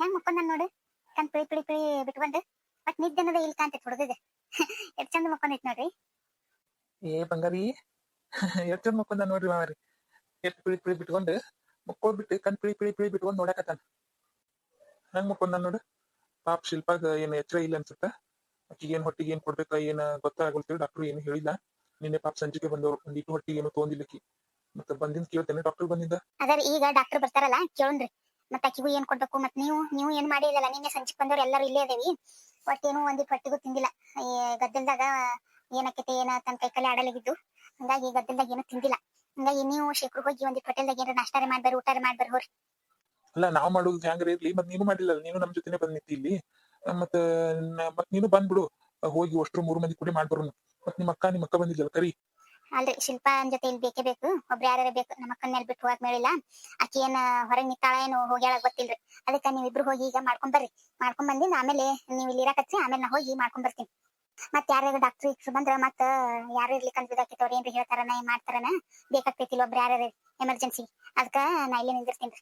ಹೆಂಗ್ ಮಕ್ಕೊಂಡ್ ನೋಡು? ಕಣ್ ಪಿಳಿ ಪಿಳಿ ಪಿಳಿ ಬಿಟ್ಕೊಂಡು ಬಟ್ ನಿದ್ದೆ ಅನ್ನೋದು ಇಲ್ಲಿ ಕಾಣ್ತೈತಿ ಹುಡುಗಗೆ ಎಷ್ಟ್ ಚಂದ ಮಕ್ಕೊಂಡೈತಿ ನೋಡ್ರಿ. ಏ ಬಂಗಾರಿ ಎಷ್ಟ್ ಚಂದ ಮಕ್ಕೊಂದ ನೋಡ್ರಿ ಮಾವರಿ ಎಷ್ಟ್ ಪಿಳಿ ಪಿಳಿ ಬಿಟ್ಕೊಂಡು ಮಕ್ಕೊಳ್ಬಿಟ್ಟು ಕಣ್ ಪಿಳಿ ಪಿಳಿ ಪಿಳಿ ಬಿಟ್ಕೊಂಡು ನೋಡಕತ್ತಾನ ಹೆಂಗ್ ಮಕ್ಕೊಂದ ನೋಡು. ಪಾಪ ಶಿಲ್ಪಾಗ ಏನ್ ಎಚ್ಚರ ಇಲ್ಲ ಅನ್ಸುತ್ತ. ಆಕಿಗೆ ಏನ್ ಹೊಟ್ಟಿಗೆ ಏನ್ ಕೊಡ್ಬೇಕ ಏನ್ ಗೊತ್ತಾಗಲ್ತೀವಿ ಡಾಕ್ಟರ್ ಏನು ಹೇಳಿಲ್ಲ. ನಿನ್ನೆ ಪಾಪ ಸಂಜೆಗೆ ಬಂದವ್ರು ಒಂದಿಟ್ಟು ಹೊಟ್ಟಿಗೆ ಏನು ತೊಗೊಂದಿಲ್ಲಕ್ಕಿ ಮತ್ತ ಬಂದಿಂದ ಕೇಳ್ತೇನೆ. ಡಾಕ್ಟರ್ ಬಂದಿಂದ ಅದ್ರ ಈಗ ಡಾಕ್ಟರ್ ಬರ್ತಾರಲ್ಲ ಕೇಳನ್ರಿ ಮತ್ತ ಅಕ್ಕಿಗೂ ಏನ್ ಕೊಡ್ಬೇಕು? ಮತ್ತೆ ನೀವು ನೀವು ಏನ್ ಮಾಡಿಲ್ಲಲ್ಲ? ನಿನ್ನೆ ಸಂಚಿಕ್ ಬಂದವ್ರು ಎಲ್ಲರೂ ಇಲ್ಲೇ ಅದೇವಿ ಒಟ್ಟೇನು ಒಂದಿಟ್ ಹೊಟ್ಟಿಗೂ ತಿಂದಿಲ್ಲ. ಈ ಗದ್ದಲ್ದಾಗ ಏನಕ್ಕೈತೆ ಏನ ತನ್ನ ಕೈ ಕಲೆ ಆಡಲಾಗಿದ್ದು ಹಂಗಾಗಿ ಗದ್ದಲ್ದಾಗ ಏನು ತಿಂದಿಲ್ಲ. ಹಂಗಾಗಿ ನೀವು ಶೇಖರ್ ಹೋಗಿ ಒಂದಿಟ್ ಹೋಟೆಲ್ದಾಗ ಏನಾರ ನಾಷ್ಟಾರೆ ಮಾಡ್ಬಾರ, ಊಟಾರೆ ಮಾಡ್ಬಾರ ಹೋರಿ. ಅಲ್ಲ, ನಾವ್ ಮಾಡೋದು ಹೆಂಗ್ರ ಇರ್ಲಿ? ಮತ್ ನೀನು ಮಾಡಿಲ್ಲ ನೀನು ನಮ್ ಜೊತೆನೆ ಬಂದ್ ನಿಂತಿ ಇಲ್ಲಿ. ಮತ್ತ ಮತ್ ನೀನು ಬಂದ್ಬಿಡು. ಹೋಗಿ ಅಷ್ಟು ಮೂರು ಮಂದಿ ಕೂಡಿ ಮಾಡ್ಬರೋಣ. ಮತ್ ನಿಮ್ಮ ಅಕ್ಕ ನಿಮ್ಮ ಅಕ್ಕ ಬಂದಿದ್ದಲ್ಲ ಕರಿ. ಅಲ್ರಿ ಶಿಲ್ಪಾನ್ ಜೊತೆ ಇಲ್ಲಿ ಬೇಕೇ ಬೇಕು. ಒಬ್ರು ಯಾರು ಬೇಕು, ನಮ್ಮ ಅಕ್ಕನ ಬಿಟ್ಟು ಹೋಗಕ್ ಮೇಳಿಲ್ಲ ಆಕಿ ಏನ, ಹೊರಗೆ ನಿತ್ತಾಳ ಏನು ಹೋಗ್ಯಾಳ ಗೊತ್ತಿಲ್ರಿ. ಅದಕ್ಕ ನೀವಿಬ್ರು ಹೋಗಿ ಈಗ ಮಾಡ್ಕೊಂಡ್ ಬರ್ರಿ. ಮಾಡ್ಕೊಂಡ್ ಬಂದಿಂದ ಆಮೇಲೆ ನೀವ್ ಇಲ್ಲಿ ಇರಾಕತ್ರಿ ಆಮೇಲೆ ನಾ ಹೋಗಿ ಮಾಡ್ಕೊಂಡ್ ಬರ್ತೀನಿ. ಮತ್ ಡಾಕ್ಟರ್ ಬಂದ್ರ ಮತ್ತ ಯಾರು ಇರ್ಲಿಕ್ಕೆ ಅನ್ಬಿಡಾಕೈತಿ ಅವ್ರ ಏನ್ರಿ ಹೇಳ್ತಾರನ ಏನ್ ಮಾಡ್ತಾರನ ಬೇಕಾಗ್ತೈತಿ ಒಬ್ರು ಯಾರು ಎಮರ್ಜೆನ್ಸಿ ಅದಕ್ಕ ನಾ ಇಲ್ಲಿ ನಿಂದಿರ್ತೀನಿ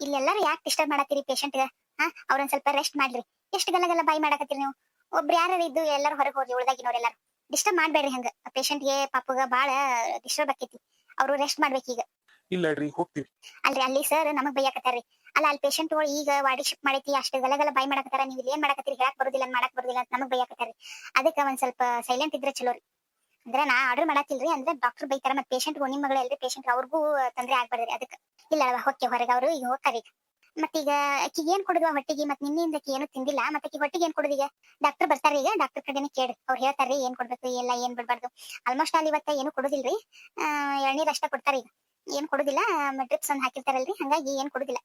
ಇಲ್ಲೆಲ್ಲಾರು ಯಾಕೆ ಡಿಸ್ಟರ್ಬ್ ಮಾಡತ್ತೀರಿ ಪೇಷಂಟ್ ಹಾ, ಅವ್ರೊಂದ್ ಸ್ವಲ್ಪ ರೆಸ್ಟ್ ಮಾಡ್ರಿ. ಎಷ್ಟು ಗಲ್ಲ ಬಾಯ್ ಮಾಡಕತ್ತೀರಿ ನೀವು? ಒಬ್ರು ಯಾರು ಇದ್ದು ಎಲ್ಲರೂ ಹೊರಗೆ ಹೋಗ್ರಿ ಉಳ್ದಾಗಿನವ್ರೆಲ್ಲಾರು ಡಿಸ್ಟರ್ಬ್ ಮಾಡ್ಬೇಡ್ರಿ ಹಂಗ. ಪೇಷಂಟ್ಗೆ ಪಾಪಗ ಬಾಳ ಡಿಸ್ಟರ್ಬ್ ಆಕೈತಿ. ಅವ್ರು ರೆಸ್ಟ್ ಮಾಡ್ಬೇಕೀಗ ಇಲ್ಲ ರೀ ಹೋಗ್ತೀವಿ. ಅಲ್ರಿ ಅಲ್ಲಿ ಸರ್ ನಮಗ್ ಬೈಯಾಕತ್ತಾರ್ರಿ ಅಲ್ಲ ಅಲ್ಲಿ ಪೇಷಂಟ್ ಈಗ ವಾಡಿ ಶಿಫ್ಟ್ ಮಾಡೈತಿ ಅಷ್ಟು ಗಲಗಲ ಬಾಯ್ ಮಾಡಕತ್ತಾರ ನೀವು ಇಲ್ಲಿ ಏನ್ ಮಾಡಕತ್ತೀರಿ ಹೇಳಕ್ ಬರುದಿಲ್ಲ ಮಾಡಕ್ ಬರುದಿಲ್ಲ ಅಂತ ನಮಗ್ ಬೈಯಾಕತ್ತಾರ್ರಿ ಅದಕ್ಕೆ ಒಂದ್ ಸ್ವಲ್ಪ ಸೈಲೆಂಟ್ ಇದ್ರೆ ಚಲೋ ರೀ. ಅಂದ್ರೆ ನಾ ಆರ್ಡರ್ ಮಾಡತ್ತಿಲ್ರಿ ಅಂದ್ರೆ ಡಾಕ್ಟರ್ ಬೈತಾರ ಮತ್ತೆ ಪೇಷಂಟ್ ನಿಮ್ಮ ಮಗಳು ಎಲ್ರಿ ಪೇಷಂಟ್ ಅವ್ರಿಗೂ ತೊಂದ್ರೆ ಆಗ್ಬಾರ್ದ್ರಿ ಅದಕ್ಕೆ. ಇಲ್ಲ ಹೊಕ್ಕೆ ಹೊರಗೆ ಅವರು ಈಗ ಹೋಗ್ತಾರ ಈಗ ಮತ್ತೀಗ ಅಕ್ಕಿಗೆ ಏನ್ ಕೊಡುದು ಹೊಟ್ಟಿಗೆ? ಮತ್ ನಿನ್ನೆಯಿಂದ ಅಕ್ಕಿ ಏನು ತಿಂದಿಲ್ಲ. ಮತ್ತೆ ಅಕ್ಕಿ ಹೊಟ್ಟಿಗೆ ಏನ್ ಕೊಡುದು ಈಗ ಡಾಕ್ಟರ್ ಬರ್ತಾರೆ ಈಗ. ಡಾಕ್ಟರ್ ಕಡೆನೆ ಕೇಳಿ. ಅವ್ರು ಹೇಳ್ತಾರ್ರಿ ಏನ್ ಕೊಡ್ಬೇಕು ಎಲ್ಲ ಏನ್ ಬಿಡ್ಬಾರ್ದು. ಆಲ್ಮೋಸ್ಟ್ ಅಲ್ಲಿ ಇವತ್ತ ಏನು ಕೊಡುದಿಲ್ರಿ. ಎಳ್ನೀರ್ ಅಷ್ಟ ಕೊಡ್ತಾರ ಈಗ. ಏನ್ ಕೊಡುದಿಲ್ಲ ಡ್ರಿಪ್ಸ್ ಒಂದ್ ಹಾಕಿರ್ತಾರಲ್ರಿ. ಹಂಗಾಗಿ ಏನ್ ಕೊಡುದಿಲ್ಲ.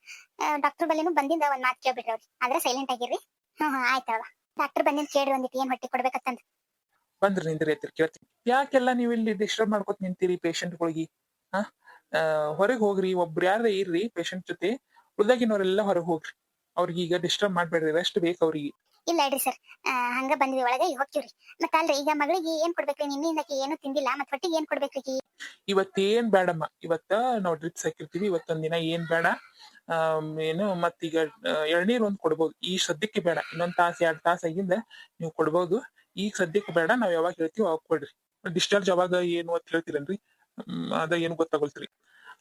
ಡಾಕ್ಟರ್ ಬಲ್ಲಿನೂ ಬಂದಿಂದ ಒಂದ್ ಮಾತು ಕೇಳ್ಬಿಡ್ರಿ ಅವ್ರಿ. ಆದ್ರೆ ಸೈಲೆಂಟ್ ಆಗಿರ್ರಿ. ಹ್ಮ್ ಹ್ಮ್ ಆಯ್ತವ ಡಾಕ್ಟರ್ ಬಂದಿಂದ ಕೇಳಿ ಒಂದಿಟ್ಟು ಏನ್ ಹೊಟ್ಟಿ ಕೊಡ್ಬೇಕಂತಂದ್. ಬಂದ್ರಿ ನಿಂದ್ರಿ ಕೇಳ್ತೀನಿ. ಯಾಕೆಲ್ಲ ನೀವು ಇಲ್ಲಿ ಡಿಸ್ಟರ್ಬ್ ಮಾಡ್ಕೊತ ನಿಂತೀರಿ ಪೇಷಂಟ್ಗಳಿಗೆ ಹಾ ಹೊರಗೆ ಹೋಗ್ರಿ. ಒಬ್ರು ಯಾರ ಇರ್ರಿ ಪೇಷಂಟ್ ಜೊತೆ. ಉಳ್ದಾಗಿನವ್ರೆಲ್ಲ ಹೊರಗೆ ಹೋಗ್ರಿ. ಅವ್ರಿಗೆ ಈಗ ಡಿಸ್ಟರ್ಬ್ ಮಾಡ್ಬೇಡ್ರಿ ರೆಸ್ಟ್ ಬೇಕು ಅವ್ರಿಗೆ. ಇಲ್ಲ ಹೇಳ್ರಿ ಸರ್ ಹಂಗ ಬಂದ್ವಿ ಒಳಗೆ ಈಗ ಹೋಗ್ತೀವ್ರಿ. ಮತ್ತ ಅಲ್ರಿ ಈಗ ಮಗಳಿಗೆ ಏನ್ ಕೊಡ್ಬೇಕ್ರಿ? ನಿನ್ನಿಂದ ಆಕಿ ಏನು ತಿಂದಿಲ್ಲ ಮತ್ತೆ ಹೊಟ್ಟಿಗೆ ಏನ್ ಕೊಡ್ಬೇಕ್ರಿ ಇವತ್ತೇನ್ ಬೇಡಮ್ಮ ಇವತ್ತ ನಾವ್ ಡ್ರಿಪ್ಸ್ ಹಾಕಿರ್ತೀವಿ ಇವತ್ತೊಂದ್ ದಿನ ಏನ್ ಬೇಡ ಏನು ಮತ್ತ ಈಗ ಎಳ್ನೀರ್ ಒಂದ್ ಕೊಡ್ಬೋದು. ಈ ಸದ್ಯಕ್ಕೆ ಬೇಡ ಇನ್ನೊಂದ್ ತಾಸ್ ಎರಡ್ ತಾಸ್ ಆಗಿಂದ ನೀವು ಕೊಡ್ಬೋದು. ಈಗ ಸದ್ಯಕ್ಕೆ ಬೇಡ ನಾವ್ ಯಾವಾಗ ಹೇಳ್ತೀವಿ ಅವಾಗ ಕೊಡ್ರಿ. ಡಿಸ್ಚಾರ್ಜ್ ಅವಾಗ ಏನು ಅಂತ ಹೇಳ್ತೀರನ್ರಿ? ಅದ ಏನು ಗೊತ್ತಾಗೋಲ್ತ್ರಿ.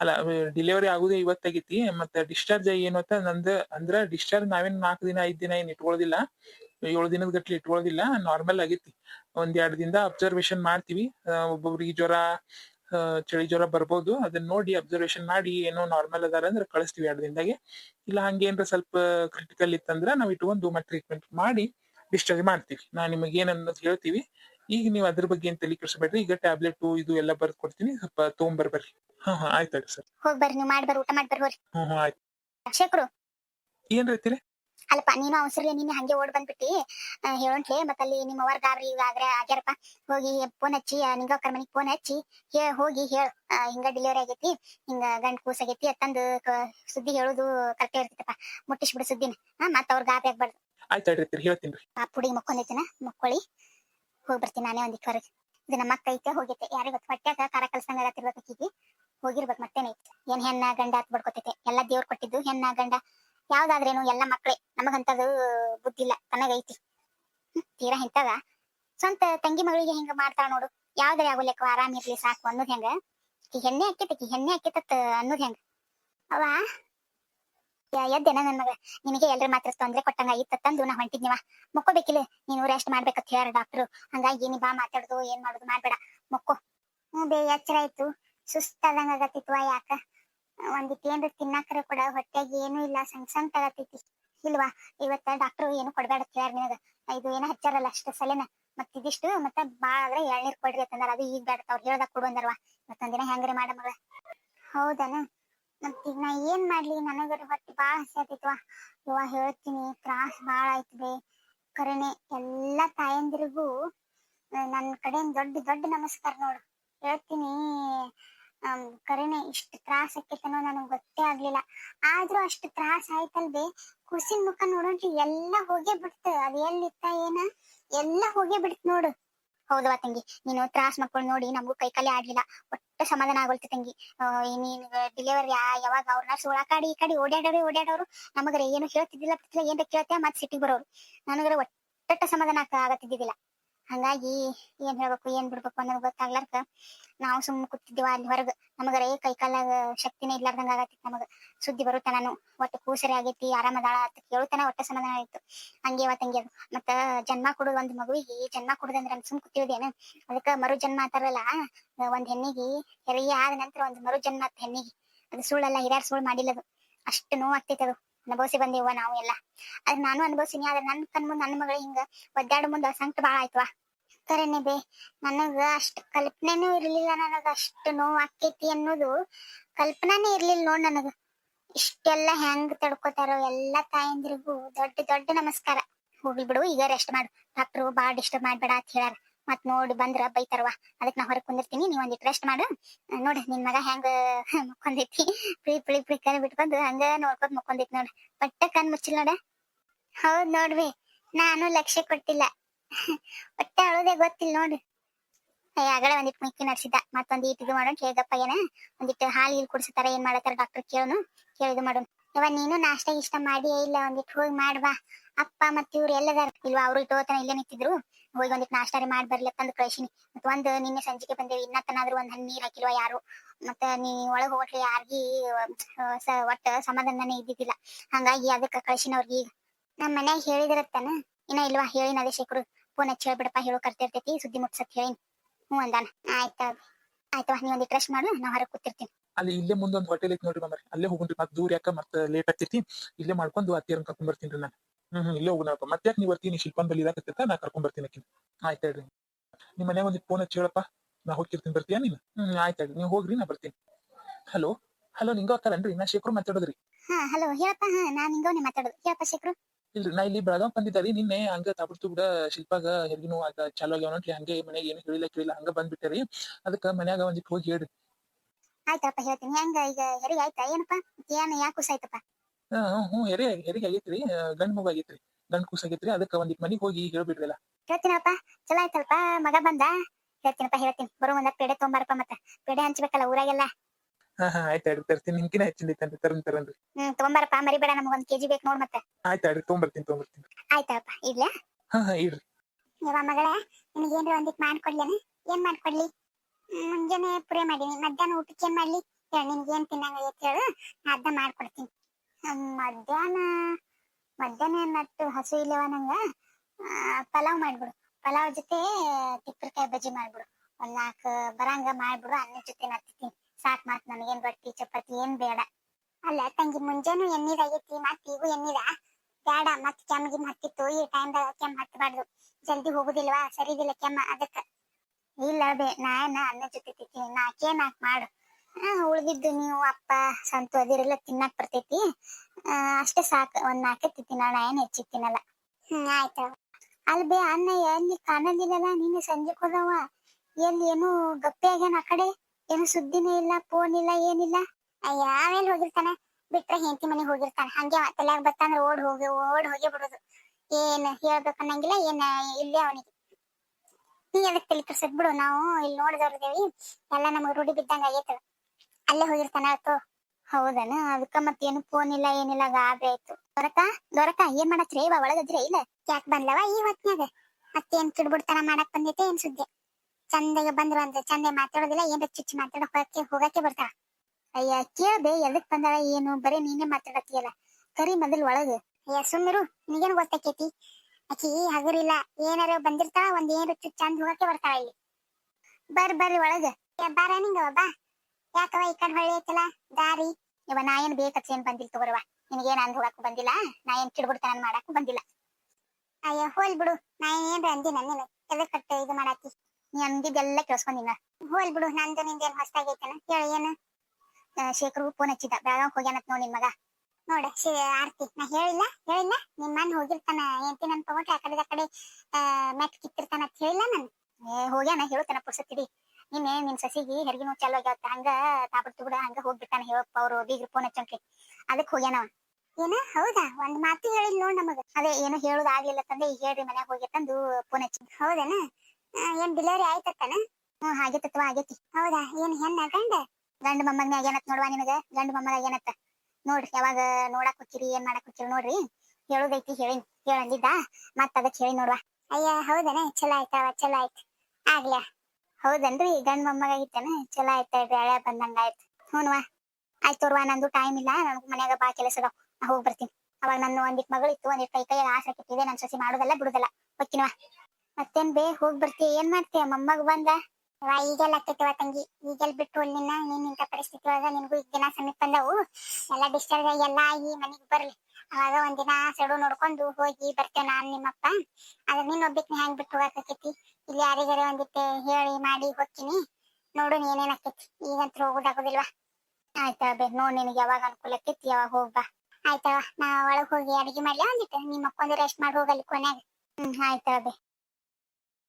ಅಲ್ಲ ಡಿಲಿವರಿ ಆಗುದು ಇವತ್ತಾಗೈತಿ, ಮತ್ತೆ ಡಿಸ್ಚಾರ್ಜ್ ಏನು ಅಂತ ನಂದ, ಅಂದ್ರ ಡಿಸ್ಚಾರ್ಜ್ ನಾವೇನ್ ನಾಲ್ಕು ದಿನ, ಐದ್ ದಿನ ಏನ್ ಇಟ್ಕೊಳ್ಳೋದಿಲ್ಲ ಏಳು ದಿನದ ಗಟ್ಲೆ ಇಟ್ಕೊಳ್ಳೋದಿಲ್ಲ ನಾರ್ಮಲ್ ಆಗೈತಿ. ಒಂದ್ ಎರಡ್ ದಿನದ ಅಬ್ಸರ್ವೇಷನ್ ಮಾಡ್ತೀವಿ. ಒಬ್ಬೊಬ್ರಿಗೆ ಜ್ವರ ಚಳಿ ಜ್ವರ ಬರ್ಬೋದು ಅದನ್ನ ನೋಡಿ ಅಬ್ಸರ್ವೇಷನ್ ಮಾಡಿ ಏನೋ ನಾರ್ಮಲ್ ಅದಾರ ಅಂದ್ರೆ ಕಳಿಸ್ತೀವಿ ಎರಡು ದಿನದಾಗೆ. ಇಲ್ಲ, ಹಂಗೇನ್ರ ಸ್ವಲ್ಪ ಕ್ರಿಟಿಕಲ್ ಇತ್ತಂದ್ರ ನಾವ್ ಇಟ್ಕೊಂಡು ಮತ್ತೆ ಟ್ರೀಟ್ಮೆಂಟ್ ಮಾಡಿ ಡಿಸ್ಚಾರ್ಜ್ ಮಾಡ್ತೀವಿ. ನಾ ನಿಮಗೆ ಏನನ್ನೋದು ಹೇಳ್ತೀವಿ. ಈಗ ನೀವು ಅದ್ರ ಬಗ್ಗೆ ಏನ್ ತಲೆ ಕೆಡಿಸ್ಬೇಡ್ರಿ? ಈಗ ಟ್ಯಾಬ್ಲೆಟ್ ಇದು ಎಲ್ಲ ಬರ್ದ್ ಕೊಡ್ತೀನಿ. ಸ್ವಲ್ಪ ತಗೊಂಬರ್ಬರ್ರಿ ಹಾ ಹಾ ಆಯ್ತಾಯ್ತು ಸರ್. ಹೋಗ್ ಬರ್ರಿ ನೀವು ಮಾಡ್ಬರ್ ಊಟ ಮಾಡ್ಬರ್ ಹೋಗ್ರಿ. ಹ್ಮ್ ಹ್ಮ್ ಆಯ್ತು. ಅಕ್ಷಯಕರು ಏನ್ ರೀತಿರಿ ಅಲ್ಲಪ್ಪ ನೀನು ಅವಸರ ನಿನ್ನೆ ಹಂಗೆ ಓಡ್ ಬಂದ್ಬಿಟ್ಟಿ. ಆ, ಹೇಳೋಂಟ್ಲೆ ಮತ್ತ ಅಲ್ಲಿ ನಿಮ್ಮ ಅವ್ರ ಗಾಬ್ರಿ ಇವಾಗ್ರೆ ಆಗ್ಯಾರಪ್ಪ. ಹೋಗಿ ಫೋನ್ ಹಚ್ಚಿ ಆ, ನಿಂಗ ಕರ್ಮನಿಗೆ ಫೋನ್ ಹಚ್ಚಿ ಹೇ ಹೋಗಿ ಹೇಳ. ಹಿಂಗ ಡೆಲಿವರಿ ಆಗೈತಿ ಹಿಂಗ ಗಂಡ್ ಕೂಸ್ ಆಗೈತಿ ಅಂತಂದು ಕ- ಸುದ್ದಿ ಹೇಳುದು ಕರೆಕ್ಟ್ ಇರ್ತೈತಪ್ಪ. ಮುಟ್ಟಿಸ್ಬಿಡು ಸುದ್ದಿನ. ಹಾ ಮತ್ತ ಅವ್ರ ಗಾಬ್ರಿ ಆಗ್ಬಾರ್ದು. ಆಯ್ತು ಹೇಳ್ರಿ ಹೇಳ್ತೀನಿ ಪಾಪ ಪುಡಿ ಮಕ್ಕೊಂದೈತಿನ? ಮಕ್ಕೊಳ್ಳಿ ಹೋಗಿ ಬರ್ತೀನಿ ನಾನೇ ಒಂದಿಕ್ ಹೊರಗೆ ಇದು ನಮ್ಮ ಅಕ್ಕ ಐತೆ, ಹೋಗೈತೆ. ಯಾರಿಗೆ ಗೊತ್ತು? ಹೊಟ್ಯಾಗ ಕಲ್ಸಂಗ ಆಗತ್ತಿರ್ಬೇಕು ಆಕಿಗೆ ಹೋಗಿರ್ಬೇಕು ಐತೆ ಏನ್ ಹೆಣ್ಣ ಗಂಡ ಅತ್ ಬಡ್ಕೊತೈತೆ. ಎಲ್ಲ ದೇವ್ರ ಕೊಟ್ಟಿದ್ದು ಹೆಣ್ಣ ಗಂಡ. ಯಾವ್ದಾದ್ರೇನು ಎಲ್ಲ ಮಕ್ಳೇ. ನಮಗಂತದು ಬುದ್ಧಿ ಇಲ್ಲ. ತನಗೈತಿ ತೀರಾ ಇಂತದ ಸ್ವಂತ ತಂಗಿ ಮಗಳಿಗೆ ಹಿಂಗ ಮಾಡ್ತಾಳ ನೋಡು. ಯಾವ್ದಾರ ಆಗೋಲೆಕ್ಕ ಆರಾಮ್ ಇರ್ಲಿ ಸಾಕು ಅನ್ನೋದ್ ಹೆಂಗ? ಹೆಣ್ಣೆ ಹಾಕೈತಿ ಹೆಣ್ಣೆ ಹಾಕೈತತ್ ಅನ್ನೋದ್ ಹೆಂಗ? ಅವ ಎದ್ದೇನ ನನ್ ಮಗ? ನಿನಗೆ ಎಲ್ರ ಮಾತ್ರ ತೊಂದ್ರೆ ಕೊಟ್ಟಂಗ ತಂದು ನಾ ಹೊಂಟಿದ್ನಿವ. ಮುಕ್ಕೋಬೇಕಿಲ್ಲ, ನೀನು ರೆಸ್ಟ್ ಮಾಡ್ಬೇಕಂತ ಹೇಳ ಡಾಕ್ಟ್ರು ಹಂಗಾಗಿ ನೀ ಬಾ ಮಾತಾಡುದು, ಏನ್ ಮಾಡುದು ಮಾಡ್ಬೇಡ. ಮಕ್ಕೋ. ಹ್ಮ್ ಬೇ, ಎಚ್ಚರ ಆಯ್ತು. ಸುಸ್ತಾದಂಗ ಆಗತ್ತಿತ್ವ ಯಾಕ? ಒಂದಿಟ್ ಏನ್ರ ತಿನ್ನಾಕರ ಕೂಡ ಹೊಟ್ಟೆಗೆ ಏನೂ ಇಲ್ಲ ಸಣ್ಣ ಸಣ್ಣ ತಗತೈತಿ. ಇಲ್ವಾ? ಇವತ್ತ ಡಾಕ್ಟ್ರು ಏನು ಕೊಡ್ಬೇಡ ಹೇಳ್ಯಾರ ನಿನಗ. ಇದು ಏನೋ ಹಚ್ಚಾರಲ್ಲ ಅಷ್ಟ ಸಲೇನ? ಮತ್ ಇದಿಷ್ಟು, ಮತ್ತ ಬಾಳ ಆದ್ರೆ ಎಳ್ನೀರ್ ಕೊಡ್ರಿ ಅಂತಂದಾರ. ಅದು ಈಗ ಬೇಡ, ಅವ್ರು ಹೇಳ್ದಾಗ ಕೊಡು ಅಂದಾರವ. ಮತ್ತೊಂದಿನ ಹೆಂಗ್ರಿ ಮಾಡ ಹೌದನ? ಮತ್ ಈಗ ನಾ ಏನ್ ಮಾಡ್ಲಿ? ನನಗರ ಹೊಟ್ಟೆ ಬಾಳ ಹಸಿಯಾತೈತ್ವ ಇವ ಹೇಳ್ತೀನಿ, ತ್ರಾಸ್ ಬಾಳ ಆಯ್ತದೆ. ಕರೆನೆ ಎಲ್ಲಾ ತಾಯಂದಿರಿಗೂ ನನ್ನ ಕಡೆಯಿಂದ ದೊಡ್ಡ ದೊಡ್ಡ ನಮಸ್ಕಾರ ನೋಡು. ಹೇಳ್ತೀನಿ ಕರೆನೆ ಇಷ್ಟು ತ್ರಾಸ ಆಕೈತನೋ ನನಗ್ ಗೊತ್ತೇ ಆಗ್ಲಿಲ್ಲ. ಆದ್ರೂ ಅಷ್ಟು ತ್ರಾಸ ಆಯ್ತಲ್ವೇ? ಕುಸಿನ ಮುಖ ನೋಡೋಣ್ರಿ ಎಲ್ಲ ಹೋಗೇ ಬಿಡ್ತು. ಅದ್ ಎಲ್ಲಿತ್ತ ಏನ? ಎಲ್ಲ ಹೋಗೇ ಬಿಡ್ತ ನೋಡು. ಹೌದವಾ ತಂಗಿ. ನೀನು ತ್ರಾಸ್ ಮಕ್ಕಳು ನೋಡಿ ನಮಗೂ ಕೈಕಾಲಿ ಆಗ್ಲಿಲ್ಲ. ಒಟ್ಟ ಸಮಾಧಾನ ಆಗೋಲ್ತಿ ತಂಗಿ. ನೀನ್ ಡಿಲಿವರಿ ಯಾವಾಗ ಅವ್ರನ್ನ ಸುಳಕಾಡಿ ಈ ಕಡೆ ಓಡಾಡೋರು ಓಡಾಡೋರು ನಮಗ್ರೆ ಏನು ಹೇಳ್ತಿದ್ದಿಲ್ಲ ಏನ್ ಕೇಳ್ತೆ ಮತ್ ಸಿಟಿಗೆ ಬರೋರು. ನನಗ್ರೆ ಒಟ್ಟ ಸಮಾಧಾನ ಆಗ ಆಗತ್ತಿದ್ದಿಲ್ಲ ಹಂಗಾಗಿ ಏನ್ ಹೇಳ್ಬೇಕು, ಏನ್ ಬಿಡ್ಬೇಕು ಅನ್ನೋದು ಗೊತ್ತಾಗ್ಲಾರ್ಕ ನಾವು ಸುಮ್ ಕೂತಿದ್ದೀವ ಅಲ್ಲಿ ಹೊರಗ. ನಮಗರೇ ಏ ಕೈ ಕಾಲಾಗ ಶಕ್ತಿನೇ ಇರ್ಲಾರ್ದಂಗ ಆಗತ್ತಿತ್ತು ನಮಗ. ಸುದ್ದಿ ಬರುತ್ತೆ ನಾನು ಒಟ್ಟು ಕೂಸರಿ ಆಗೈತಿ, ಆರಾಮದಾಳ ಅಂತ ಕೇಳುತ್ತಾನ ಒಟ್ಟ ಸಮಾಧಾನ ಆಯ್ತು. ಹಂಗೆ ಹಂಗೆ ಅದು. ಮತ್ತ ಜನ್ಮ ಕೊಡೋದು ಒಂದ್ ಮಗುವಿಗೆ, ಜನ್ಮ ಕೊಡುದಂದ್ರ ಸುಮ್ ಕೂತಿದ್ದೇನ ಅದಕ್ಕ ಮರು ಜನ್ಮ ಆತಾರಲ್ಲ ಒಂದ್ ಹೆಣ್ಣಿಗೆ ಹೆರಿಗೆ ಆದ ನಂತರ ಒಂದ್ ಮರು ಜನ್ಮ ಆತ ಹೆಣ್ಣಿಗೆ. ಅದು ಸುಳ್ಳಲ್ಲ, ಹಿರಿಯರ್ ಸುಳ್ಳು ಮಾಡಿಲ್ಲ ಅದು ಅಷ್ಟು ನೋವು ಆಗ್ತೈತೆ ಅದು ಅನುಭವಿಸಿ ಬಂದಿವ ನಾವು ಎಲ್ಲ. ಅದ್ ನಾನು ಅನುಭವಿಸಿನಿ, ಆದ್ರೆ ನನ್ ಕಣ್ ಮುಂದ್ ನನ್ನ ಮಗಳ ಹಿಂಗ ಒದ್ದಾಡ ಮುಂದ ಸಂಕಟ ಬಾಳ ಆಯ್ತವಾ ಕರೆನೆ ಬೇ ನನಗ ಅಷ್ಟ್ ಕಲ್ಪನೆನೂ ಇರ್ಲಿಲ್ಲ, ನನಗ ಅಷ್ಟು ನೋವು ಆಕೈತಿ ಅನ್ನೋದು ಕಲ್ಪನಾನೇ ಇರ್ಲಿಲ್ಲ ನೋಡ್ ನನಗ. ಇಷ್ಟೆಲ್ಲ ಹೆಂಗ್ ತಡ್ಕೋತಾರೋ ಎಲ್ಲಾ ತಾಯಂದ್ರಿಗೂ ದೊಡ್ಡ ದೊಡ್ಡ ನಮಸ್ಕಾರ. ಹೋಗ್ಲಿ ಬಿಡು, ಈಗ ರೆಸ್ಟ್ ಮಾಡು. ಡಾಕ್ಟ್ರು ಬಾಳ ಡಿಸ್ಟರ್ಬ್ ಮಾಡ್ಬೇಡ ಅಂತ ಹೇಳ್ಯಾರ. ಮತ್ ನೋಡಿ ಬಂದ್ರ ಬೈತಾರವ ಅದಕ್ ನಾ ಹೊರಗ್ ಕುಂದಿರ್ತೀನಿ, ನೀವ್ ಒಂದಿಟ್ ರೆಸ್ಟ್ ಮಾಡು. ಅಹ್ ನೋಡ್ ನಿನ್ ಮಗ ಹೆಂಗ ಮಕ್ಕೊಂದೈತಿ. ಪ್ಳಿ ಪ್ಳಿ ಪ್ಳಿ ಕಣ್ ಬಿಟ್ಕೊಂಡು ಹಂಗ ನೋಡ್ಕೊತ್ ಮಕ್ಕೊಂದೈತಿ ನೋಡ್. ಪಟ್ಟ ಕಣ್ ಮುಚ್ಚಿಲ್ಲ ನೋಡ. ಹೌದ್ ನೋಡ್ವಿ. ನಾನು ಲಕ್ಷ್ಯ ಕೊಟ್ಟಿಲ್ಲ. ಒಟ್ಟ ಅಳೋದೇ ಗೊತ್ತಿಲ್ಲ ನೋಡು. ಆಗಲೇ ಒಂದಿಟ್ಟು ಮಿಕ್ಕಿ ನಡ್ಸಿದ್ದ. ಮತ್ತೊಂದ್ ಈಟ್ ಇದು ಮಾಡೋಣ ಕೇಳ್ದಪ್ಪ ಏನ? ಒಂದಿಟ್ಟು ಹಾಲು ಗೀಲ್ ಕುಡಿಸ್ತಾರ ಏನ್ ಮಾಡತ್ತಾರ ಡಾಕ್ಟರ್ ಕೇಳೋನು? ಕೇಳಿದು ಮಾಡೋಣ. ಇವ ನೀನು ನಾಷ್ಟ ಇಷ್ಟ ಮಾಡಿ, ಇಲ್ಲ ಒಂದಿಟ್ಟು ಹೋಗಿ ಮಾಡ್ಬಾ ಅಪ್ಪ ಮತ್ತೆ ಇವ್ರು ಎಲ್ಲದಾರ ಇಲ್ವಾ, ಅವ್ರು ಇಟ್ಟೋತನ ಇಲ್ಲೇ ನಿಂತಿದ್ರು. ಹೋಗಿ ಒಂದಿಟ್ಟು ನಾಷ್ಟಾರಿ ಮಾಡಿ ಬರ್ಲಿಕ್ಕೆ ಅಂದ್ ಕಳಿಸಿನಿ. ಮತ್ ಒಂದ್ ನಿನ್ನೆ ಸಂಜಿಕೆ ಬಂದೇವಿ, ಇನ್ನತ್ತನಾದ್ರೂ ಒಂದ್ ಹಣ್ಣು ನೀರ್ ಯಾರು? ಮತ್ತ ನೀ ಒಳಗ್ ಹೋಗ್ಲಿ, ಯಾರ್ಗಿ ಒಟ್ಟ ಸಮಾಧಾನನೇ ಇದ್ದಿದ್ದಿಲ್ಲ. ಹಂಗಾಗಿ ಅದಕ್ಕ ಕಳಿಸಿನ ಅವ್ರಿಗೆ ಈಗ. ನಮ್ ಮನ್ಯಾಗ ಹೇಳಿದಿರತ್ತಾನ? ಇನ್ನ ಇಲ್ವಾ ಹೇಳಿನ ಅದೇ ಶೇಖರು ಫೋನ್ ಹಚ್ಚಿ ಹೇಳ್ಬಿಡಪ್ಪ, ಹೇಳೋ ಕರ್ತಿರ್ತೈತಿ, ಸುದ್ದಿ ಮುಟ್ಸತ್ ಹೇಳಿನಿ. ಹ್ಞೂ ಅಂದಾನ. ಆಯ್ತಾ ಆಯ್ತವ ನೀ ಒಂದಿಟ್ಟು ರೆಸ್ಟ್ ಮಾಡು, ನಾ ಹೊರಗ್ ಕೂತಿರ್ತೀನಿ. ಅಲ್ಲಿ ಇಲ್ಲೇ ಒಂದು ಹೋಟೆಲ್ ಐತಿ ನೋಡ್ರಿ ಮಾಮರಿ. ಅಲ್ಲೇ ಹೋಗುನ್ರಿ ಮತ್ ದೂರ ಯಾಕ ಮತ್ ಲೇಟ್ ಆಗ್ತೈತಿ. ಇಲ್ಲೇ ಮಾಡ್ಕೊಂಡು ಅತ್ತಿಯರ್ನ ಕರ್ಕೊಂಡ್ ಬರ್ತೀನಿ ನಾನು. ಹ್ಮ್ ಹ್ಮ್ ಇಲ್ಲೇ ಹೋಗುನಪ್ಪ ಮತ್ತೆ ಯಾಕೆ ನೀವು ಬರ್ತೀನಿ ಶಿಲ್ಪನ್ ಬಲ್ಲಿ ಇದಾಕತ್ತೈತ ನಾ ಕರ್ಕೊಂಡ್ ಬರ್ತೀನಿ ಆಕಿನ. ಆಯ್ತು ಹೇಳ್ರಿ. ನಿಮ್ ಮನ್ಯಾಗ ಒಂದಿಟ್ಟು ಫೋನ್ ಹಚ್ಚಿ ಹೇಳಪ್ಪ. ನಾ ಹೋಗ್ತಿರ್ತೀನಿ ಬರ್ತೀಯಾ ನೀನು? ಹ್ಮ್ ಆಯ್ತು ಹೇಳ್ರಿ. ನೀವು ಹೋಗ್ರಿ ನಾ ಬರ್ತೀನಿ. ಹಲೋ ಹಲೋ ನಿಂಗ ಅಕ್ಕಲ್ರಿ ನಾ ಶೇಖರು ಮಾತಾಡೋದ್ರಿ. ಹಾ ಹಲೋ ಹೇಳಪ್ಪ ಹಾ ನಾನ್ ಮಾತಾಡೋದು. ಹೇಳಪ್ಪ ಶೇಖರು. ಇಲ್ರಿ ನಾ ಇಲ್ಲಿ ಬೆಳಗಾವ್ ಬಂದಿದ್ದಾರಿ. ನಿನ್ನೆ ಹಂಗ ತಾಬಿಡ್ತು ಬಿಡ ಶಿಲ್ಪಾಗ ಹೆರಿಗೆ ನೋವು ಆಗ ಚಾಲು ಆಗ್ಯಾವ ನೋಡ್ರಿ ಹಂಗೆ ಮನ್ಯಾಗ ಏನು ಹೇಳಿಲ್ಲ ಕೇಳಿಲ್ಲ ಹಂಗ ಬಂದ್ಬಿಟ್ಟರಿ ಅದಕ್ಕ ಮನ್ಯಾಗ ಒಂದಿಟ್ಟು ಹೋಗಿ ಹೇಳ್ರಿ. ಆಯ್ತಪ್ಪ ಹೇಳ್ತೀನಿ. ಹೆಂಗ ಈಗ ಹೆರಿಗೆ ಆಯ್ತಾ? ಏನಪ್ಪ? ಏನ್ ಯಾಕೆ ಹಾ ಹ್ಞೂ ಹೆರಿ ಹೆರಿಗೆ ಆಗೈತ್ರಿ. ಗಂಡ್ ಮಗು ಆಗೈತ್ರಿ. ಗಂಡ್ ಕೂಸ್ ಆಗೈತ್ರಿ ಅದಕ್ಕ ಒಂದಿಟ್ ಮನಿಗ್ ಹೋಗಿ ಹೇಳ್ಬಿಡ್ರಲ್ಲ. ಹೇಳ್ತೀನಪ್ಪ. ಚಲೋ ಆಯ್ತಲ್ಪ. ಮಗ ಬಂದ? ಹೇಳ್ತೀನಪ್ಪ ಹೇಳ್ತೀನಿ. ಬರೋ ಒಂದ ಪೇಡೆ ತೊಗೊಂಬಾರಪ್ಪ ಮತ್ತ. ಪೇಡೆ ಹಂಚ್ಬೇಕಲ್ಲ ಊರಾಗೆಲ್ಲ? ಹಾ ಹಾ ಆಯ್ತು ಹೇಳ್ರಿ ತರ್ತೀನಿ. ನಿಮ್ಕಿನ ಹೆಚ್ಚಿನ ತರನ್ ತರನ್ ತರನ್ರಿ ಹ್ಮ್ ತೊಗೊಂಬಾರಪ್ಪ ಮರಿಬೇಡ ಒಂದ್ ಕೆಜಿ ಬೇಕು ನೋಡ್ ಮತ್ತೆ. ಆಯ್ತು ಹೇಳ್ರಿ ತೊಗೊಂಬರ್ತೀನಿ ತೊಗೊಂಬರ್ತೀನಿ ಆಯ್ತಪ್ಪ. ಇಡ್ಲಾ? ಹಾ ಹಾ ಇಡ್ರಿ. ಇವ ಮಗಳ ನಿನಗೇನ್ರ ಒಂದಿಟ್ ಮಾಡ್ಕೊಡ್ಲೇನ? ಏನ್ ಮಾಡ್ಕೊಡ್ಲಿ? ಮುಂಜಾನೆ ಪುರಿ ಮಾಡಿನಿ. ಮಧ್ಯಾಹ್ನ ಊಟಕ್ಕೆ ಏನ್ ಮಾಡ್ಲಿ? ಹೇಳ ಏನ್ ತಿನ್ನಂಗೈತೆ ಹೇಳು. ಅದ ಮಾಡ್ಕೊಡ್ತೀನಿ. ಮಧ್ಯಾಹ್ನ ಮಧ್ಯಾಹ್ನ ನಟ್ಟು ಹಸು ಇಲ್ಲವ ನಂಗ? ಪಲಾವ್ ಮಾಡ್ಬಿಡು. ಪಲಾವ್ ಜೊತೆ ತಿಪ್ಪರಕಾಯಿ ಬಜ್ಜಿ ಮಾಡ್ಬಿಡು. ಒಂದ್ ನಾಲ್ಕು ಬರಂಗ ಮಾಡ್ಬಿಡು, ಅನ್ನ ಜೊತೆ ನತ್ತಿತೀನಿ ಸಾಕ್ ಮಾತ್ ನನಗೇನ್ ರೊಟ್ಟಿ, ಚಪಾತಿ ಏನ್ ಬೇಡ. ಅಲ್ಲ, ತಂಗಿ, ಮುಂಜಾನು ಎಣ್ಣಿದಾಗೈತಿ ಮತ್ ಈಗೂ ಎಣ್ಣಿದ? ಬೇಡ ಮತ್ ಕೆಮ್ಮ ಗಿಮ್ ಹತ್ತಿತ್ತು ಈ ಟೈಮ್ದಾಗ ಕೆಮ್ಮ ಹತ್ತಬಾರ್ದು ಜಲ್ದಿ ಹೋಗುದಿಲ್ವಾ? ಸರಿದಿಲ್ಲ ಕೆಮ್ಮ, ಅದಕ್ಕ. ಇಲ್ಲ ಬೇ, ನಾ ಅನ್ನ ಜೊತೆ ತಿಂತೀನಿ. ನಾಕೇ ನಾಕ್ ಮಾಡು. ಉಳ್ದಿದ್ದು ನೀವು, ಅಪ್ಪ, ಸಂತು ಅದಿರೆಲ್ಲ ತಿನ್ನಕ್ ಬರ್ತೈತಿ. ಅಷ್ಟೇ ಸಾಕು. ಒಂದ್ ನಾಲ್ಕೇ ತಿಂತೀನಿ. ನಾ ಏನ್ ಹೆಚ್ಚಿಗೆ ತಿನ್ನಲ್ಲ. ಹ್ಮ್, ಆಯ್ತು. ಅಲ್ ಬೇ, ಅನ್ನ ಎಲ್ಲಿ ಕಾಣೋದಿಲ್ಲಲ್ಲ, ನಿನ್ನೆ ಸಂಜೆ ಹೋದವ. ಎಲ್ಲಿ ಏನು ಗಪ್ಪೆ ಆಗ್ಯಾನ ಆ ಕಡೆ? ಏನು ಸುದ್ದಿನೇ ಇಲ್ಲ ಫೋನ್ ಇಲ್ಲ, ಏನಿಲ್ಲ. ಅಯ್ಯ ಹೋಗಿರ್ತಾನೆ. ಬಿಟ್ರೆ ಹೆಂಡತಿ ಮನೆಗೆ ಹೋಗಿರ್ತಾನೆ. ಹಂಗೆ ತಲೆಯಾಗ ಬತ್ತಂದ್ರೆ ಓಡ್ ಹೋಗಿ ಓಡ್ ಹೋಗಿ ಬಿಡುದು. ಏನ್ ಹೇಳ್ಬೇಕು ಅನ್ನಂಗಿಲ್ಲ, ಏನ್, ಇಲ್ಲೇ ಅವನಿಗೆ. ನೀ ಅದಕ್ಕೆ ತಲೆ ಕೆಡ್ಸದ್ ಬಿಡು. ನಾವು ಇಲ್ಲಿ ನೋಡಿದವ್ರದೇವಿ ಎಲ್ಲ ನಮಗ್ ರೂಢಿ ಬಿದ್ದಂಗ ಆಗೈತೆ. ಅಲ್ಲೇ ಹೋಗಿರ್ತಾನ ಆಯ್ತು ಹೌದನ? ಅದಕ್ಕ ಮತ್ತೇನು ಫೋನ್ ಇಲ್ಲ, ಏನಿಲ್ಲ, ಗಾಬರಿ ಆಯ್ತು. ದೊರಕ ದೊರಕ, ಏನ್ ಮಾಡತ್ರಿ ಇವ ಒಳಗದ್ರಿ? ಇಲ್ಲ. ಕ್ಯಾಕ್ ಬಂದ್ಲವ ಈ ಹೊತ್ನ್ಯಾಗ? ಮತ್ತೇನ್ ಕಿಡ್ಬಿಡ್ತಾನ ಮಾಡಕ್ ಬಂದೈತೆ ಏನ್ ಸುದ್ದಿ? ಚಂದಗೆ ಬಂದ್ರು ಅಂದ್ರೆ ಚಂದ ಮಾತಾಡೋದಿಲ್ಲ, ಏನ್ ಚುಚ್ಚಿ ಮಾತಾಡೋಕೆ ಹೋಗಕ್ಕೆ ಹೋಗಕ್ಕೆ ಬರ್ತಾಳ. ಅಯ್ಯ ಕೇಳ್ದೆ ಎದಕ್ ಬಂದಾಳ, ಏನು? ಬರೀ ನೀನೇ ಮಾತಾಡತ್ತೀಯಲ್ಲ. ಕರಿ ಮೊದಲ್ ಒಳಗ. ಅಯ್ಯ ಸುಮ್ಮಿರು ನಿಗೇನ್ ಗೊತ್ತಾಕೇತಿ? ಆಕಿ ಹಗುರಿಲ್ಲ. ಏನಾರ ಬಂದಿರ್ತಾಳ ಒಂದ್ ಏನಾರ ಚಂದ ಹೋಗಕ್ಕೆ ಬರ್ತಾಳ ಇಲ್ಲಿ. ಬರ್ ಬರ್ರಿ ಒಳಗ. ಬಾರ ನಿಂಗವ ಬಾ. ಯಾಕವ ಈ ಕಡೆ ಹೊಳ್ಳಿ ಐತಲ್ಲ ದಾರಿ ಇವ ನಾ ಏನ್ ಬೇಕತ್ ಏನ್ ಬಂದಿಲ್ಲ ತಗೋರವ ನಿನಗೇನ್ ಅಂದ್ ಹೋಗಕ್ಕೂ ಬಂದಿಲ್ಲ. ನಾ ಏನ್ ಕಿಡ್ಬಿಡ್ತಾನ ಮಾಡಕ್ಕೂ ಬಂದಿಲ್ಲ. ಅಯ್ಯ ಹೋಲ್ ಬಿಡು. ನಾ ಏನ್ ಅಂದಿ ನೀನು ಎಲ್ಲ ಕಟ್ಟ ಇದು ಮಾಡಾಕಿ. ನೀ ಅಂದಿದ್ದೆಲ್ಲ ಕೇಳಿಸ್ಕೊಂಡಿನ ಹೋಲ್ ಬಿಡು. ನಂದು ನಿಂದೇನ್ ಹೊಸ್ತಾಗೈತನ ಕೇಳ ಏನು? ಆ, ಶೇಖರ್ಗೂ ಫೋನ್ ಹಚ್ಚಿದ ಬೆಳಗಾವ್ ಹೋಗ್ಯಾನತ್ ನೋಡಿ ನಿನ್ ಮಗ. ನೋಡ ಆರ್ತಿ ನಾ ಹೇಳಿಲ್ಲ ಹೇಳಿಲ್ಲ ನಿಮ್ ಮನ್ ಹೋಗಿರ್ತಾನ ಎಂತಿ ನನ್ ತಗೊಂಡ್ರೆ ಆ ಕಡೆ ಆ ಕಡೆ ಮೆಟ್ ಕಿತ್ತಿರ್ತಾನ ಅಂತ ಹೇಳಿಲ್ಲ ನಾನು. ಏ ಹೋಗ್ಯಾನ ಹೇಳ್ತಾನ ಪುರ್ಸತ್ತಿಡಿ ನಿನ್ನೆ ನಿನ್ ಸಸಿಗಿ ಹೆರಿಗೆ ನೋವು ಚಾಲು ಆಗ್ಯಾವತ್ತ ಹಂಗ ತಾಬಿಡ್ತು ಬಿಡ ಹಂಗ ಹೋಗ್ಬಿಟ್ಟಾನ ಹೇಳಪ್ಪ ಅವ್ರು ಬೀಗ್ರು ಫೋನ್ ಹಚ್ಚಂಕ್ರಿ ಅದಕ್ ಹೋಗ್ಯಾನವ ಏನ? ಹೌದಾ? ಒಂದ್ ಮಾತು ಹೇಳಿಲ್ಲ ನೋಡ್ ನಮಗ. ಅದೇ ಏನೋ ಹೇಳುದ ಆಗ್ಲಿಲ್ಲ ತಂದೆ ಈಗ ಹೇಳ್ರಿ ಮನ್ಯಾಗ ಹೋಗಿ ತಂದು ಫೋನ್ ಹಚ್ಚಿ. ಹೌದೇನ? ಏನ್ ಡಿಲಿವರಿ ಆಯ್ತತ್ತಾನ ಹ್ಮ್ ಆಗಿತ್ತ ಆಗೇತಿ. ಹೌದಾ? ಏನ್ ಹೆಣ್ಣ ಗಂಡ? ಗಂಡ ಮೊಮ್ಮಗ ಏನತ್ ನೋಡ್ವಾ ನಿನಗ? ಗಂಡ ಮೊಮ್ಮಗ ಏನತ್ತ? ನೋಡ್ರಿ, ಯಾವಾಗ ನೋಡಾಕ್ ಹೋಗಿರಿ ಏನ್ ಮಾಡಾಕ್ ಹೋಗಿರಿ ನೋಡ್ರಿ. ಹೇಳುದೈತಿ, ಹೇಳಿನ್, ಹೇಳಂದಿದ್ದ. ಮತ್ತ ಅದಕ್ಕೆ ಹೇಳಿ ನೋಡ್ವಾ. ಅಯ್ಯ, ಹೌದನ, ಚಲೋ ಆಯ್ತವ ಚಲೋ ಆಯ್ತು. ಆಗ್ಲ. ಹೌದನ್ರಿ, ಗಂಡ್ ಮೊಮ್ಮಗ ಆಗಿತ್ತೇನ, ಚಲೋ ಆಯ್ತ ಬೇಳೆ ಬಂದಂಗ ಆಯ್ತು. ಹ್ಞೂನ್ವಾ ಆಯ್ತು ತೋರ್ವಾ, ನಂದು ಟೈಮ್ ಇಲ್ಲ ನನಗ್ ಮನ್ಯಾಗ ಬಾ ಕೆಲಸ ಅದಾವ. ಬರ್ತೀನಿ. ಅವಾಗ ನನ್ನ ಒಂದಿಟ್ ಇತ್ತು ಒಂದಿಟ್ ಕೈ ಕೈಯಾಗ ಆಸೆ ಕೆಟ್ಟಿದೆ, ನನ್ ಸಸಿ ಮಾಡುದಲ್ಲ ಬಿಡುದಲ್ಲ. ಹೊಕ್ಕಿನವಾ ಮತ್ತೇನ್ ಬೇ, ಹೋಗ್ ಬರ್ತೀಯ ಏನ್ ಮಾಡ್ತೀಯ ಮೊಮ್ಮಗ ಬಂದ. ವಾ ಈಗೆಲ್ಲ ಆಗ್ತೈತವ ತಂಗಿ. ಈಗೆಲ್ಲ ಬಿಟ್ಟು ನಿನ್ನ, ನೀನ್ ಇಂಥ ಪರಿಸ್ಥಿತಿ ಒಳಗ ನಿನ್ಗೂ ಈಗ ದಿನ ಸಮೀಪ ಬಂದವು. ಎಲ್ಲ ಡಿಸ್ಚಾರ್ಜ್ ಆಗಿ ಎಲ್ಲ ಆಗಿ ಮನೆಗ್ ಬರ್ಲಿ. ಅವಾಗ ಒಂದಿನ ಸೆಡು ನೋಡ್ಕೊಂಡು ಹೋಗಿ ಬರ್ತೇವೆ ನಾನ್ ನಿಮ್ಮಪ್ಪ. ಆದ್ರೆ ನೀನ್ ಒಬ್ಬಿಕ್ ಹೆಂಗ್ ಬಿಟ್ಟು ಹೋಗಕೈತಿ ಇಲ್ಲಿ ಯಾರಿಗಾರ ಒಂದಿತ್ತೆ ಹೇಳಿ ಮಾಡಿ ಹೋಗ್ತೀನಿ. ನೋಡು ಏನೇನ್ ಆಕೈತಿ ಈಗಂತೂ ಹೋಗುದಾಗುದಿಲ್ವಾ? ಆಯ್ತಾ ಬೇ ನೋ ನಿನಗೆ ಯಾವಾಗ ಅನುಕೂಲ ಆಕೈತಿ, ಯಾವಾಗ ಹೋಗ್ಬಾ ಆಯ್ತವ ನಾ ಒಳಗ್ ಹೋಗಿ ಅಡಿಗೆ ಮಾಡ್ಲಾ? ಒಂದಿಟ್ಟು ನಿಮ್ಮಪ್ಪ ಒಂದು ರೆಸ್ಟ್ ಮಾಡಿ ಹೋಗಲ್ಲಿ ಕೊನೆಗ್ ಹ್ಮ್, ಆಯ್ತಾ ಬೇ